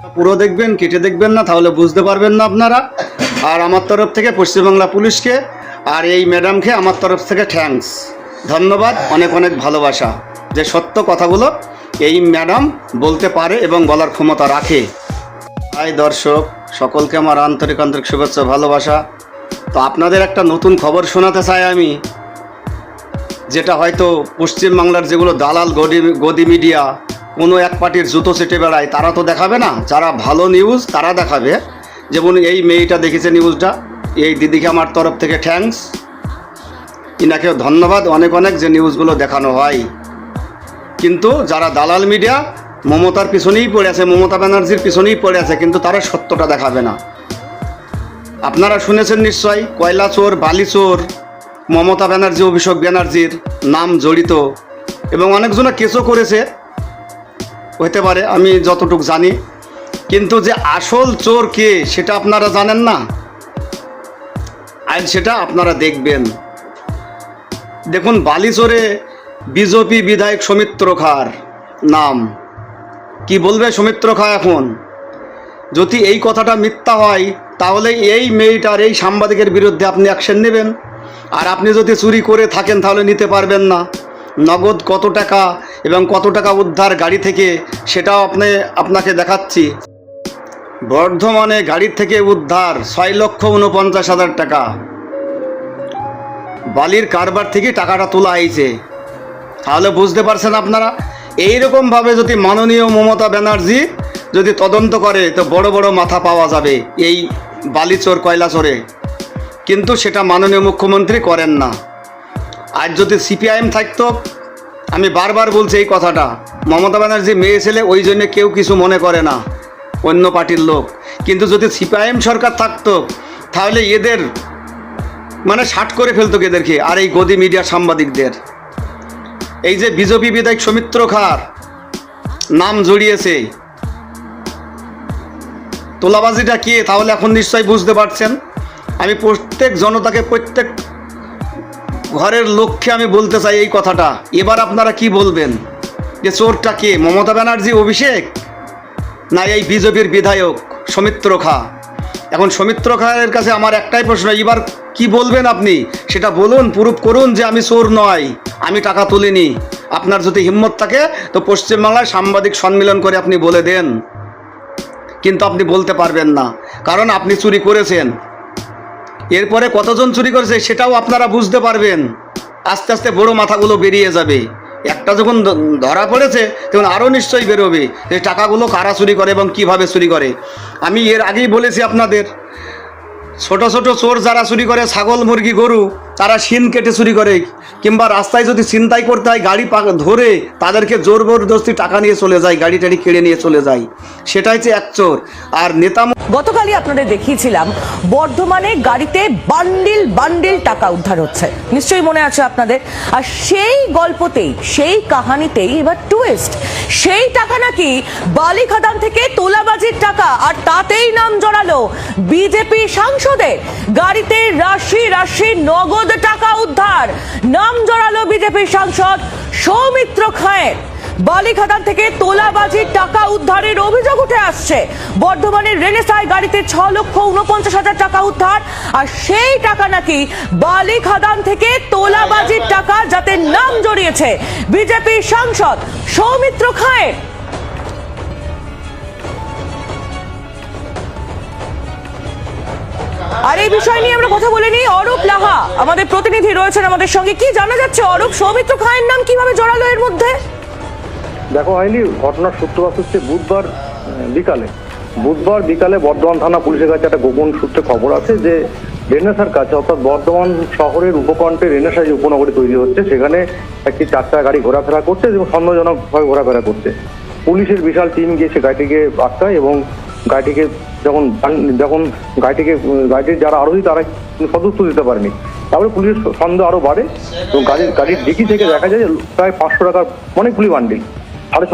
পুরো দেখবেন, কেটে দেখবেন না, তাহলে বুঝতে পারবেন না আপনারা। আর আমার তরফ থেকে পশ্চিমবাংলা পুলিশকে, আর এই ম্যাডামকে আমার তরফ থেকে থ্যাঙ্কস ধন্যবাদ, অনেক অনেক ভালোবাসা। যে সত্য কথাগুলো এই ম্যাডাম বলতে পারে এবং বলার ক্ষমতা রাখে। হাই দর্শক, সকলকে আমার আন্তরিক আন্তরিক শুভেচ্ছা, ভালোবাসা। তো আপনাদের একটা নতুন খবর শোনাতে চাই আমি, যেটা হয়তো পশ্চিমবাংলার যেগুলো দালাল গদি গদি মিডিয়া কোনো এক পার্টির জুতো চেটে বেড়ায়, তারা তো দেখাবে না। যারা ভালো নিউজ তারা দেখাবে। যেমন এই মেয়েটা দেখেছে নিউজটা এই দিদিকে আমার তরফ থেকে থ্যাঙ্কস ইনাকেও ধন্যবাদ। অনেক অনেক যে নিউজগুলো দেখানো হয়। কিন্তু যারা দালাল মিডিয়া মমতার পিছনেই পড়ে আছে, মমতা ব্যানার্জির পিছনেই পড়ে আছে, কিন্তু তারা সত্যটা দেখাবে না। আপনারা শুনেছেন নিশ্চয় কয়লা চোর, বালি চোর, মমতা ব্যানার্জি, অভিষেক ব্যানার্জির নাম জড়িত। এবং অনেকজনে কেসও করেছে। হতে পারে, আমি যতটুকু জানি। কিন্তু যে আসল চোর কে, সেটা আপনারা জানেন না? আজ সেটা আপনারা দেখবেন। দেখুন বালিচরে বিজেপি বিধায়ক সৌমিত্র খার নাম। কি বলবে সৌমিত্র খা এখন? যদি এই কথাটা মিথ্যা হয়, তাহলে এই মেয়েটার এই সাংবাদিকের বিরুদ্ধে আপনি অ্যাকশন নেবেন। আর আপনি যদি চুরি করে থাকেন, তাহলে নিতে পারবেন না। নগদ কত টাকা এবং কত টাকা উদ্ধার গাড়ি থেকে সেটাও আপনি, আপনাকে দেখাচ্ছি। বর্ধমানে গাড়ির থেকে উদ্ধার ছয় লক্ষ উনপঞ্চাশ হাজার টাকা। বালির কারবার থেকে টাকাটা তোলা হয়েছে। তাহলে বুঝতে পারছেন আপনারা? এইরকমভাবে যদি মাননীয় মমতা ব্যানার্জি যদি তদন্ত করে, তো বড় বড় মাথা পাওয়া যাবে এই বালিচোর, কয়লাচোরে। কিন্তু সেটা মাননীয় মুখ্যমন্ত্রী করেন না। আজ যদি সিপিআইএম থাকতো, আমি বারবার বলছি এই কথাটা। মমতা ব্যানার্জি মেয়ে ছেলে, ওই জন্য কেউ কিছু মনে করে না, অন্য পার্টির লোক। কিন্তু যদি সিপিআইএম সরকার থাকতো, তাহলে এদের মানে ষাট করে ফেলতো এদেরকে, আর এই গদি মিডিয়া সাংবাদিকদের। এই যে বিজেপি বিধায়ক সৌমিত্র খার, নাম জড়িয়েছে। তোলাবাজিটা কি, তাহলে এখন নিশ্চয়ই বুঝতে পারছেন। আমি প্রত্যেক জনতাকে, প্রত্যেক ঘরের লক্ষ্যে আমি বলতে চাই এই কথাটা। এবার আপনারা কি বলবেন? যে চোরটা কে? মমতা ব্যানার্জি অভিষেক? না এই বিজেপির বিধায়ক সৌমিত্র খা? এখন সৌমিত্র খায়ের কাছে আমার একটাই প্রশ্ন, এবার কি বলবেন আপনি? সেটা বলুন, প্রুফ করুন যে আমি চোর নয়, আমি টাকা তুলিনি। আপনার যদি হিম্মত থাকে, তো পশ্চিমবাংলায় সাংবাদিক সম্মেলন করে আপনি বলে দেন। কিন্তু আপনি বলতে পারবেন না, কারণ আপনি চুরি করেছেন। এরপরে কতজন চুরি করেছে সেটাও আপনারা বুঝতে পারবেন। আস্তে আস্তে বড় মাথাগুলো বেরিয়ে যাবে। একটা যখন ধরা পড়েছে, তখন আরও নিশ্চয়ই বেরোবে যে টাকাগুলো কারা চুরি করে এবং কীভাবে চুরি করে। আমি এর আগেই বলেছি আপনাদের, ছোট ছোট চোর যারা চুরি করে, ছাগল, মুরগি, গরু তারা শিন কেটে চুরি করে, কিংবা রাস্তায় যদি ছিনতাই করতে হয়, গাড়ি ধরে তাদেরকে জোর জবরদস্তি টাকা নিয়ে চলে যায়, গাড়ি টাড়ি কেড়ে নিয়ে চলে যায়। সেটাই হচ্ছে এক চোর। আর নেতা গতকালই আপনাদের দেখিয়েছিলাম, বর্ধমানে গাড়িতে বান্ডিল বান্ডিল টাকা উদ্ধার হচ্ছে। নিশ্চয়ই মনে আছে আপনাদের। আর সেই গল্পতেই, সেই কাহানিতেই, এবার টুইস্ট সেই টাকা নাকি বালি খাদান থেকে তোলাবাজির টাকা, আর তাতেই নাম জড়ালো বিজেপি সাংসদের। গাড়িতে রাশি রাশি নগদ টাকা উদ্ধার। নাম জড়ালো বিজেপির সাংসদ সৌমিত্র খায়ের বালিখাদান থেকে তোলাবাজির টাকা উদ্ধারের অভিযোগ উঠে আসছে। বর্ধমানের রেনেসাই গাড়িতে ছ লক্ষ উনপঞ্চাশ হাজার টাকা উদ্ধার, আর সেই টাকা নাকি বালিখাদান থেকে তোলাবাজির টাকা যাতে নাম জড়িয়েছে। বিজেপি সাংসদ সৌমিত্র খায়ের বিষয় নিয়ে আমরা কথা বলে নিই। অরূপ লাহা, আমাদের প্রতিনিধি রয়েছেন আমাদের সঙ্গে। কি জানা যাচ্ছে অরূপ? সৌমিত্র খায়ের নাম কীভাবে জড়ালো এর মধ্যে? দেখো হয়নি ঘটনার সূত্রপাত হচ্ছে বুধবার বিকালে। বুধবার বিকালে বর্ধমান থানা পুলিশের কাছে একটা গোপন সূত্রে খবর আছে যে রেনেসার কাছে, অর্থাৎ বর্ধমান শহরের উপকণ্ঠে রেনেসা যে উপনগরী তৈরি হচ্ছে, সেখানে একটি চারটা গাড়ি ঘোরাফেরা করছে এবং সন্দেহজনকভাবে ঘোরাফেরা করছে। পুলিশের বিশাল টিম গিয়ে সে গাড়িটিকে আটকায় এবং গাড়িটিকে যখন যখন গাড়িটিকে, গাড়িটির যারা আরোহী, তারা সদস্য দিতে পারেনি। তারপরে পুলিশের সন্দেহ আরও বাড়ে এবং গাড়ির গাড়ির ডিকি থেকে দেখা যায় প্রায় পাঁচশো টাকার অনেকগুলি বান্ডিল, সাড়ে ছ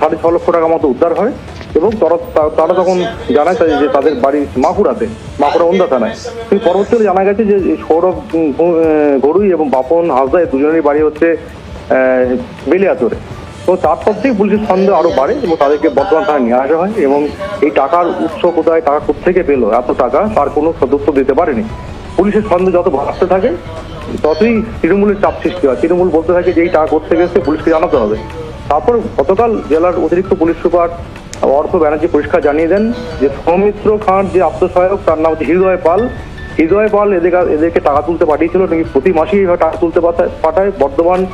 সাড়ে ছ লক্ষ টাকা মতো উদ্ধার হয় এবং তারা তারা তখন জানায় যে তাদের বাড়ি মাকুড়াতে, মাকুড়া ওন্দা থানায়। কিন্তু পরবর্তীতে জানা গেছে যে সৌরভ গরুই এবং বাপন হাসদা দুজনেরই বাড়ি হচ্ছে বেলিয়াচরে তো তারপর থেকে পুলিশের সন্দেহ আরও বাড়ে এবং তাদেরকে বর্তমান থানায় নিয়ে আসা হয় এবং এই টাকার উৎস কোথায়, টাকা কোথেকে পেল, এত টাকা তার কোনো সদস্য দিতে পারেনি। পুলিশের সন্দেহ যত বাড়তে থাকে, ততই তৃণমূলের চাপ সৃষ্টি হয়। তৃণমূল বলতে থাকে যে এই টাকা করতে গেছে পুলিশকে জানাতে হবে। তারপর গতকাল জেলার অতিরিক্ত পুলিশ সুপার অর্থ ব্যানার্জি পরিষ্কার জানিয়ে দেন যে সৌমিত্র খান যে আত্মসহায়ক, তার নাম হচ্ছে হৃদয় পাল। হৃদয় পাল এদের এদেরকে টাকা তুলতে পাঠিয়েছিল, নাকি প্রতি মাসেই টাকা তুলতে পাঠায়- বর্ধমান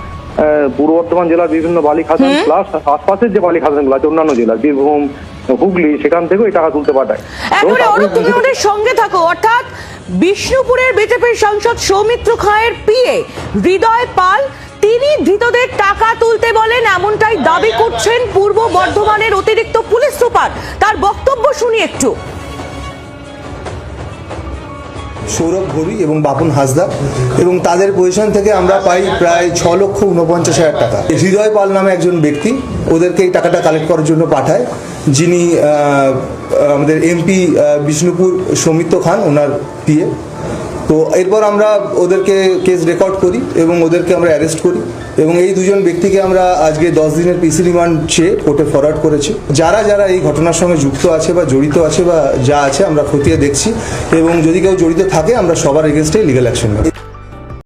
পূর্ব বর্ধমান জেলার বিভিন্ন বালি খাদান প্লাস আশপাশের যে বালি খাদানগুলো আছে অন্যান্য জেলা বীরভূম হুগলি সেখান থেকেও এই টাকা তুলতে পাঠায় তুমি আমাদের সঙ্গে থাকো অর্থাৎ বিষ্ণুপুরের বিজেপির সাংসদ সৌমিত্র খায়ের পিএ হৃদয় পাল তিনি ধৃতদের টাকা তুলতে বলেন এমনটাই দাবি করছেন পূর্ব বর্ধমানের অতিরিক্ত পুলিশ সুপার। তার বক্তব্য শুনি একটু। সৌরভ ঘড়ি এবং বাপন হাসদা এবং তাদের পজিশন থেকে আমরা পাই প্রায় ছ লক্ষ উনপঞ্চাশ হাজার টাকা। হৃদয় পাল নামে একজন ব্যক্তি ওদেরকে এই টাকাটা কালেক্ট করার জন্য পাঠায়। যিনি আমাদের এমপি বিষ্ণুপুর সৌমিত্র খান, ওনার পিএ তো এরপর আমরা ওদেরকে কেস রেকর্ড করি এবং ওদেরকে আমরা অ্যারেস্ট করি এবং এই দুজন ব্যক্তিকে আমরা আজকে দশ দিনের পিসি রিমান্ড চেয়ে কোর্টে ফরওয়ার্ড করেছি। যারা যারা এই ঘটনার সঙ্গে যুক্ত আছে বা জড়িত আছে বা যা আছে আমরা খতিয়ে দেখছি এবং যদি কেউ জড়িত থাকে, আমরা সবার এগেনস্টে লিগাল অ্যাকশন নেব।